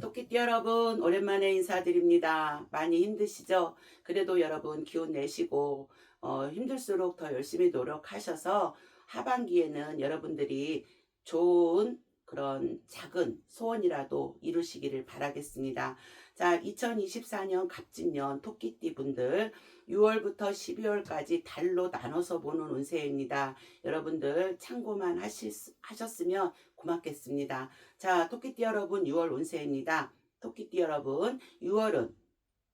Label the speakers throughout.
Speaker 1: 토끼띠 여러분, 오랜만에 인사드립니다. 많이 힘드시죠? 그래도 여러분 기운 내시고, 어, 힘들수록 더 열심히 노력하셔서 하반기에는 여러분들이 좋은 그런 작은 소원이라도 이루시기를 바라겠습니다. 자, 2024년 갑진년 토끼띠 분들 6월부터 12월까지 달로 나눠서 보는 운세입니다. 여러분들 참고만 하실, 수- 하셨으면 고맙겠습니다. 자, 토끼띠 여러분 6월 운세입니다. 토끼띠 여러분 6월은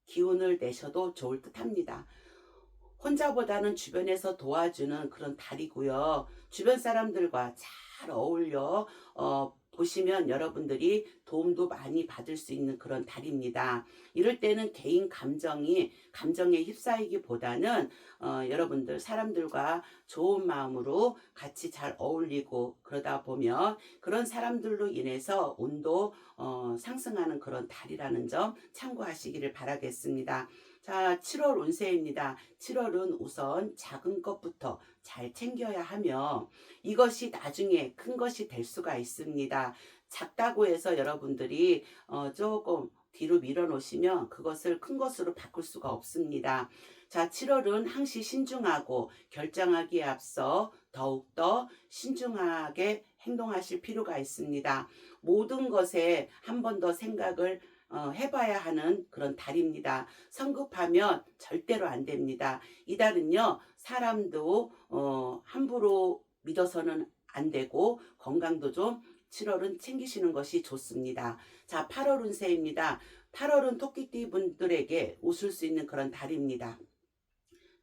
Speaker 1: 기운을 내셔도 좋을 듯 합니다. 혼자보다는 주변에서 도와주는 그런 달이고요. 주변 사람들과 잘 어울려 어, 보시면 여러분들이 도움도 많이 받을 수 있는 그런 달입니다. 이럴 때는 개인 감정이 감정에 휩싸이기보다는 어, 여러분들 사람들과 좋은 마음으로 같이 잘 어울리고 그러다 보면 그런 사람들로 인해서 운도 어, 상승하는 그런 달이라는 점 참고하시기를 바라겠습니다. 자, 7월 운세입니다. 7월은 우선 작은 것부터 잘 챙겨야 하며 이것이 나중에 큰 것이 될 수가 있습니다. 작다고 해서 여러분들이 어, 조금 뒤로 밀어놓으시면 그것을 큰 것으로 바꿀 수가 없습니다. 자, 7월은 항시 신중하고 결정하기에 앞서 더욱더 신중하게 행동하실 필요가 있습니다. 모든 것에 한 번 더 생각을 어, 해봐야 하는 그런 달입니다. 성급하면 절대로 안 됩니다. 이 달은요, 사람도 어, 함부로 믿어서는 안 되고 건강도 좀 7월은 챙기시는 것이 좋습니다. 자, 8월 운세입니다. 8월은 토끼띠 분들에게 웃을 수 있는 그런 달입니다.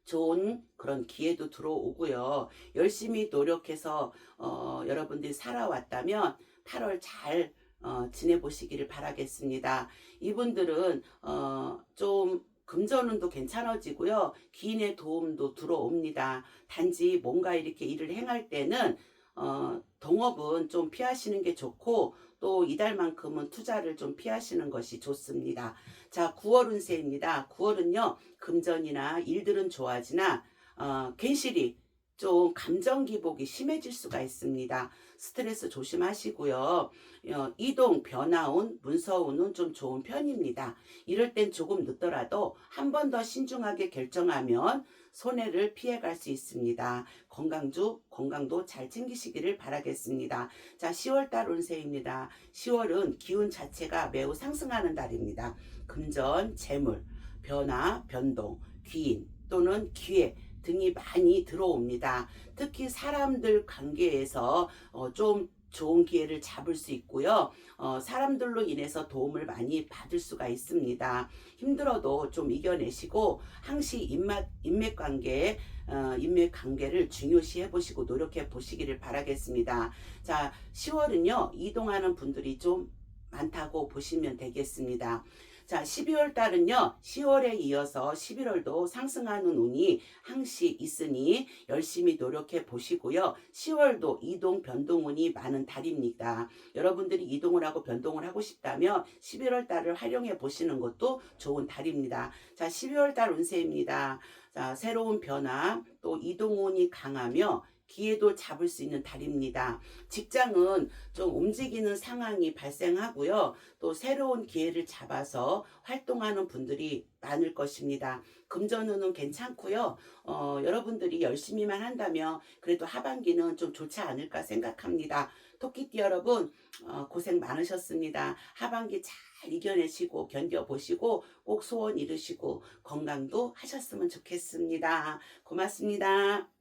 Speaker 1: 좋은 그런 기회도 들어오고요. 열심히 노력해서 어, 여러분들이 살아왔다면 8월 잘 어, 지내보시기를 바라겠습니다. 이분들은 어, 좀 금전운도 괜찮아지고요. 기인의 도움도 들어옵니다. 단지 뭔가 이렇게 일을 행할 때는 어, 동업은 좀 피하시는 게 좋고 또 이달만큼은 투자를 좀 피하시는 것이 좋습니다. 자, 9월 운세입니다. 9월은요, 금전이나 일들은 좋아지나, 어, 괜시리 좀 감정 기복이 심해질 수가 있습니다. 스트레스 조심하시고요. 어, 이동, 변화운, 문서운은 좀 좋은 편입니다. 이럴 땐 조금 늦더라도 한 번 더 신중하게 결정하면 손해를 피해갈 수 있습니다. 건강주, 건강도 잘 챙기시기를 바라겠습니다. 자, 10월달 운세입니다. 10월은 기운 자체가 매우 상승하는 달입니다. 금전, 재물, 변화, 변동, 귀인 또는 기회 등이 많이 들어옵니다. 특히 사람들 관계에서 어, 좀 좋은 기회를 잡을 수 있고요. 어, 사람들로 인해서 도움을 많이 받을 수가 있습니다. 힘들어도 좀 이겨내시고 항시 인맥, 인맥 관계, 어, 인맥 관계를 중요시 해보시고 노력해 보시기를 바라겠습니다. 자, 10월은요, 이동하는 분들이 좀 많다고 보시면 되겠습니다. 자, 12월 달은요, 10월에 이어서 11월도 상승하는 운이 항시 있으니 열심히 노력해 보시고요. 10월도 이동 변동 운이 많은 달입니다. 여러분들이 이동을 하고 변동을 하고 싶다면 11월 달을 활용해 보시는 것도 좋은 달입니다. 자, 12월 달 운세입니다. 자, 새로운 변화, 또 이동 운이 강하며 기회도 잡을 수 있는 달입니다. 직장은 좀 움직이는 상황이 발생하고요. 또 새로운 기회를 잡아서 활동하는 분들이 많을 것입니다. 금전운은 괜찮고요. 어, 여러분들이 열심히만 한다면 그래도 하반기는 좀 좋지 않을까 생각합니다. 토끼띠 여러분 어, 고생 많으셨습니다. 하반기 잘 이겨내시고 견뎌보시고 꼭 소원 이루시고 건강도 하셨으면 좋겠습니다. 고맙습니다.